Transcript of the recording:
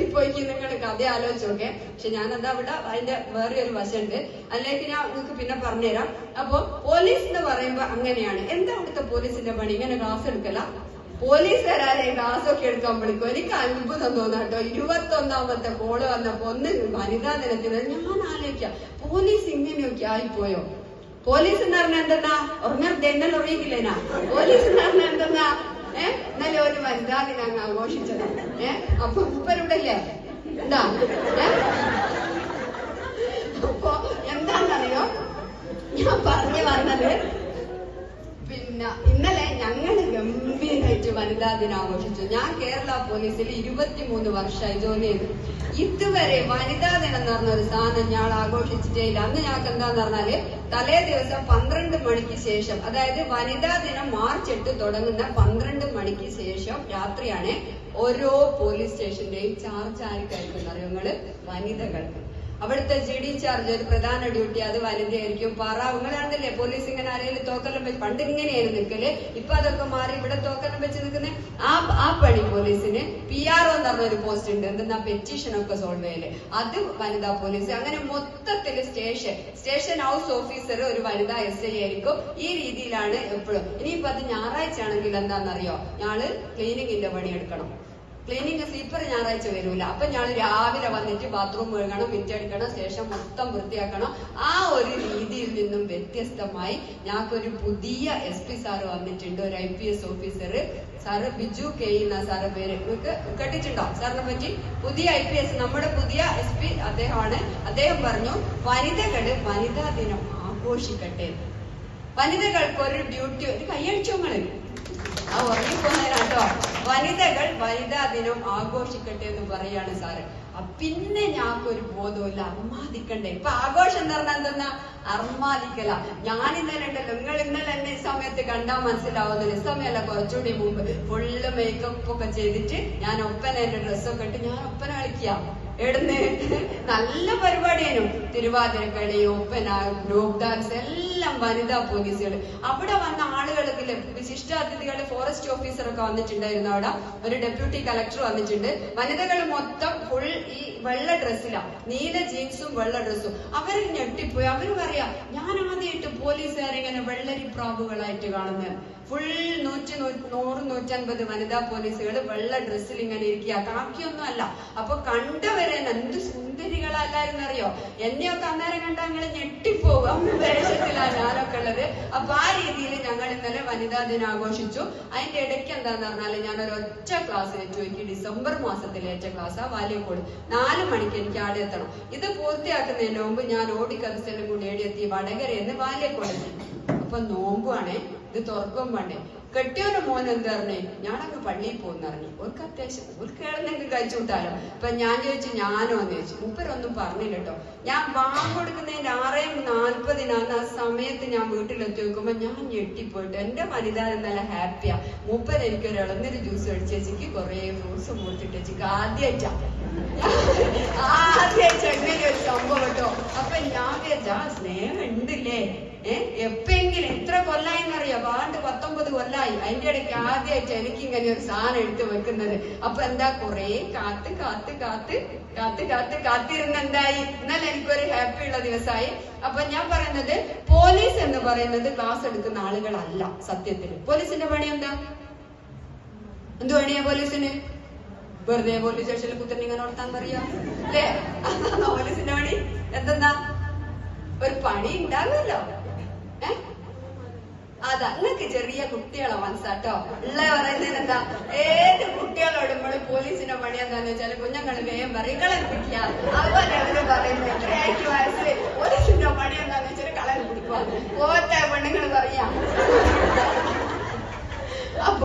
എത്തിപ്പോയിക്ക് നിങ്ങൾ കഥ ആലോചിച്ചോക്കെ. പക്ഷെ ഞാൻ എന്താ അവിടെ അതിന്റെ വേറെ ഒരു വശമുണ്ട് അതിലേക്ക് ഞാൻ നിങ്ങൾക്ക് പിന്നെ പറഞ്ഞുതരാം. അപ്പൊ പോലീസ് എന്ന് പറയുമ്പോ അങ്ങനെയാണ്. എന്താ അവിടുത്തെ പോലീസിന്റെ പണി? ഇങ്ങനെ ക്ലാസ് എടുക്കല? പോലീസുകാരെ ക്ലാസ് ഒക്കെ എടുക്കാൻ വിളിക്കും. എനിക്ക് അത്ഭുതം തോന്നാട്ടോ. ഇരുപത്തി ഒന്നാമത്തെ കോൾ വന്നപ്പോ ഒന്ന് വനിതാ ദിനത്തിന് ഞാൻ ആലോചിക്കാം പോലീസ് ഇങ്ങനെയൊക്കെ ആയിപ്പോയോ? പോലീസ് എന്ന് പറഞ്ഞാൽ എന്താ ഉറങ്ങാൻ തെന്നൽ ഉറയിക്കില്ലേനാ പോലീസ് എന്ന് ഇന്നലെ ഒരു വനിതാ ദിനം അങ്ങ് ആഘോഷിച്ചത്. ഏഹ് അപ്പൊ ഇല്ലേ എന്താ അപ്പൊ എന്താണെന്നറിയോ? ഞാൻ പറഞ്ഞു വന്നത് പിന്നെ ഇന്നലെ ഞങ്ങൾ ഗംഭീരമായിട്ട് വനിതാ ദിനം ആഘോഷിച്ചു. ഞാൻ കേരള പോലീസിൽ ഇരുപത്തിമൂന്ന് വർഷമായി ജോലി ചെയ്തു. ഇതുവരെ വനിതാ ദിനം എന്ന് പറഞ്ഞ ഒരു സാധനം ഞാൻ ആഘോഷിച്ചിട്ടേ ഇല്ല. അന്ന് ഞങ്ങൾക്ക് എന്താന്ന് പറഞ്ഞാൽ തലേ ദിവസം പന്ത്രണ്ട് മണിക്ക് ശേഷം അതായത് വനിതാ ദിനം മാർച്ച് എട്ട് തുടങ്ങുന്ന പന്ത്രണ്ട് മണിക്ക് ശേഷം രാത്രിയാണ് ഓരോ പോലീസ് സ്റ്റേഷന്റെയും ചാർജ് ആർക്കായിരിക്കും അറിയോ. നിങ്ങൾ വനിതകൾക്ക് അവിടുത്തെ ജി ഡി ചാർജ് ഒരു പ്രധാന ഡ്യൂട്ടി അത് വനിതയായിരിക്കും പാറ നിങ്ങളാണെന്നില്ലേ പോലീസ് ഇങ്ങനെ ആരെങ്കിലും തോക്കെല്ലാം വെച്ച് പണ്ട് ഇങ്ങനെയായിരുന്നു നിൽക്കൽ ഇപ്പൊ അതൊക്കെ മാറി ഇവിടെ തോക്കെല്ലാം വെച്ച് നിൽക്കുന്ന ആ ആ പണി പോലീസിന് പി ആർ ഒ എന്ന് പറഞ്ഞൊരു പോസ്റ്റ് ഉണ്ട്. എന്തെന്നാ പെറ്റീഷൻ ഒക്കെ സോൾവ് ചെയ്യൽ. അത് വനിതാ പോലീസ് അങ്ങനെ മൊത്തത്തിൽ സ്റ്റേഷൻ സ്റ്റേഷൻ ഹൗസ് ഓഫീസർ ഒരു വനിതാ എസ് ഐ ആയിരിക്കും. ഈ രീതിയിലാണ് എപ്പോഴും. ഇനിയിപ്പോ അത് ഞായറാഴ്ച ആണെങ്കിൽ എന്താണെന്നറിയോ ഞാൾ ക്ലീനിങ്ങിന്റെ പണി എടുക്കണം. ക്ലീനിങ് സ്ലീപ്പർ ഞായറാഴ്ച വരൂല. അപ്പൊ ഞാൻ രാവിലെ വന്നിട്ട് ബാത്റൂം കഴുകണം മിറ്റടിക്കണം ശേഷം മൊത്തം വൃത്തിയാക്കണം. ആ ഒരു രീതിയിൽ നിന്നും വ്യത്യസ്തമായി ഞങ്ങൾക്കൊരു പുതിയ എസ് പി സാറ് വന്നിട്ടുണ്ട് ഒരു I P S officer sir Biju K എന്ന സാറ് പേര്. നിങ്ങൾക്ക് കേട്ടിട്ടുണ്ടോ? സാറിനെ പറ്റി? പുതിയ ഐ പി എസ് നമ്മുടെ പുതിയ എസ് പി അദ്ദേഹമാണ്. അദ്ദേഹം പറഞ്ഞു വനിതകൾ വനിതാ ദിനം ആഘോഷിക്കട്ടെ വനിതകൾക്ക് ഒരു ഡ്യൂട്ടി ഒരു കൈയടിച്ചോങ്ങൾ. ആ വനിതകൾ വനിതാ ദിനം ആഘോഷിക്കട്ടെ എന്ന് പറയാണ് സാറ്. പിന്നെ ഞങ്ങൾക്കൊരു ബോധമില്ല അർമാദിക്കണ്ടേ ഇപ്പൊ ആഘോഷം എന്ന് എന്തെന്നാ? അർമാദിക്കല. ഞാൻ ഇന്നലെ ഉണ്ടല്ലോ. നിങ്ങൾ ഇന്നലെ എന്നെ ഈ സമയത്ത് കണ്ടാൽ മനസ്സിലാവുന്നില്ല ഈ കുറച്ചുകൂടി മുമ്പ് ഫുള്ള് മേക്കപ്പ് ഒക്കെ ചെയ്തിട്ട് ഞാൻ ഒപ്പന എന്റെ ഡ്രസ്സൊക്കെ ഇട്ട് ഞാൻ ഒപ്പന കളിക്കാം എവിടുന്ന് നല്ല പരിപാടിയായിരുന്നു തിരുവാതിരക്കളി ഒപ്പന ഗ്രൂപ്പ് ഡാൻസ് എല്ലാം വനിതാ പോലീസുകൾ അവിടെ വന്ന ആളുകൾക്ക് വിശിഷ്ടാതിഥികൾ ഫോറസ്റ്റ് ഓഫീസറൊക്കെ വന്നിട്ടുണ്ടായിരുന്നു അവിടെ. ഒരു ഡെപ്യൂട്ടി കളക്ടർ വന്നിട്ടുണ്ട്. വനിതകൾ മൊത്തം ഫുൾ ഈ വെള്ള ഡ്രസ്സിലാ നീല ജീൻസും വെള്ള ഡ്രസ്സും അവർ ഞെട്ടിപ്പോയി. അവർ പറയാ ഞാൻ ആദ്യമായിട്ട് പോലീസുകാരെ ഇങ്ങനെ വെള്ളരി പ്രാവുകളായിട്ട് കാണുന്നത് ഫുൾ നൂറ്റി നൂറ് നൂറ്റൻപത് വനിതാ പോലീസുകൾ വെള്ള ഡ്രസ്സിൽ ഇങ്ങനെ ഇരിക്കുക കാക്കിയൊന്നും അല്ല. അപ്പൊ കണ്ടവരെ എന്ത് സുന്ദരികളല്ലായിരുന്നു അറിയോ എന്നെയൊക്കെ അന്നേരം കണ്ട ഞങ്ങൾ ഞെട്ടിപ്പോകും. ദേശത്തിലാണ് ഞാനൊക്കെ ഉള്ളത്. അപ്പൊ ആ രീതിയിൽ ഞങ്ങൾ ഇന്നലെ വനിതാ ദിനം ആഘോഷിച്ചു. അതിന്റെ ഇടയ്ക്ക് എന്താന്ന് പറഞ്ഞാൽ ഞാൻ ഒരു ഒറ്റ ക്ലാസ് ഏറ്റു എനിക്ക് ഡിസംബർ മാസത്തിലേറ്റ ക്ലാസ് ആ? വാലിയക്കോട് നാല് മണിക്ക് എനിക്ക് ആടെ എത്തണം. ഇത് പൂർത്തിയാക്കുന്നതിന് മുമ്പ് ഞാൻ ഓടിക്കറിസ്റ്റലും കൂടി ഏടിയെത്തി വടകരയെന്ന് വാലിയക്കോട് എത്തി അപ്പൊ നോമ്പുവാണേ ഇത് തുറക്കും വേണ്ടേ കെട്ടിയോന്റെ മോൻ എന്താ ഞാനൊക്കെ പള്ളിയിൽ പോകുന്ന പറഞ്ഞു. ഓർക്ക് അത്യാവശ്യം ഓർക്ക് കിടന്നെങ്കിൽ കഴിച്ചു വിട്ടാലോ അപ്പൊ ഞാൻ ചോദിച്ചു ഞാനോ? എന്ന് ചോദിച്ചു. മൂപ്പരൊന്നും പറഞ്ഞില്ല കേട്ടോ. ഞാൻ വാങ്ങി കൊടുക്കുന്നതിന്റെ ആറേ നാൽപ്പതിനാന്ന് ആ സമയത്ത് ഞാൻ വീട്ടിലെത്തി നോക്കുമ്പോ ഞാൻ ഞെട്ടിപ്പോയിട്ട് എന്റെ വനിത നല്ല ഹാപ്പിയാ. മൂപ്പര് എനിക്ക് ഒരു ഇളന്നൊരു ജ്യൂസ് അടിച്ച് വെച്ചിക്ക് കുറെ ഫ്രൂട്ട്സ് കൊടുത്തിട്ട് വെച്ചിക്ക് ആദ്യമായിട്ടാ ആദ്യമായിട്ട് അങ്ങനെ ഒരു സംഭവം കേട്ടോ. അപ്പൊ ഞാൻ വിചാരിച്ചാ സ്നേഹം ഉണ്ടില്ലേ ഏഹ് എപ്പെങ്കിലും എത്ര കൊല്ലായി എന്നറിയോ പാണ്ട് പത്തൊമ്പത് കൊല്ലായി. അതിന്റെ ഇടയ്ക്ക് ആദ്യമായിട്ട് എനിക്ക് ഇങ്ങനെ ഒരു സാധനം എടുത്ത് വെക്കുന്നത്. അപ്പൊ എന്താ? കൊറേ കാത്ത് കാത്ത് കാത്ത് കാത്ത് കാത്ത് കാത്തിരുന്ന് എന്തായി എന്നാൽ എനിക്കൊരു ഹാപ്പി ഉള്ള ദിവസമായി. അപ്പൊ ഞാൻ പറയുന്നത് പോലീസ് എന്ന് പറയുന്നത് ക്ലാസ് എടുക്കുന്ന ആളുകളല്ല സത്യത്തിൽ പോലീസിന്റെ പണി എന്താ? എന്ത് പണിയാ പോലീസിന് വെറുതെ പോലീസ് സ്റ്റേഷനിൽ കുത്തിനിങ്ങനെ നടത്താൻ പറയാ. പോലീസിന്റെ പണി? എന്തെന്നാ? ഒരു പണി ഉണ്ടാകുമല്ലോ അത് നിങ്ങൾക്ക് ചെറിയ കുട്ടികളെ മനസ്സാട്ടോ. ഉള്ള പറയുന്നത് എന്താ? ഏത് കുട്ടികളോട് നമ്മൾ പോലീസിന്റെ പണി എന്താന്ന് വെച്ചാൽ കുഞ്ഞുങ്ങൾ വേഗം പറയും. കളർ പിടിക്കുക അതുപോലെ